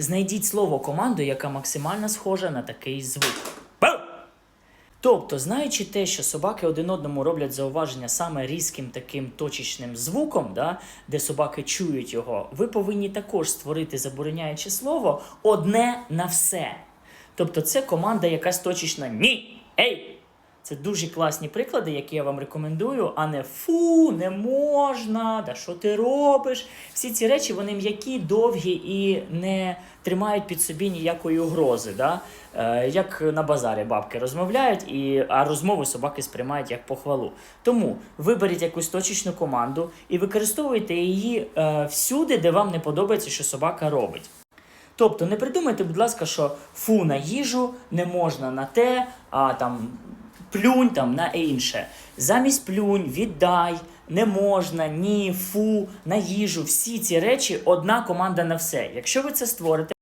Знайдіть слово команду, яка максимально схожа на такий звук. Тобто, знаючи те, що собаки один одному роблять зауваження саме різким таким точечним звуком, да, де собаки чують його, ви повинні також створити забороняюче слово одне на все. Тобто, це команда якась точечна ні, ей! Це дуже класні приклади, які я вам рекомендую, а не фу, не можна, да що ти робиш. Всі ці речі вони м'які, довгі і не тримають під собі ніякої угрози. Да? Е, як на базарі бабки розмовляють, і, а розмови собаки сприймають як похвалу. Тому виберіть якусь точечну команду і використовуйте її е, всюди, де вам не подобається, що собака робить. Тобто не придумайте, будь ласка, що фу на їжу не можна на те, а там плюнь там на інше. Замість плюнь, віддай, не можна, ні, фу, на їжу. Всі ці речі одна команда на все. Якщо ви це створите.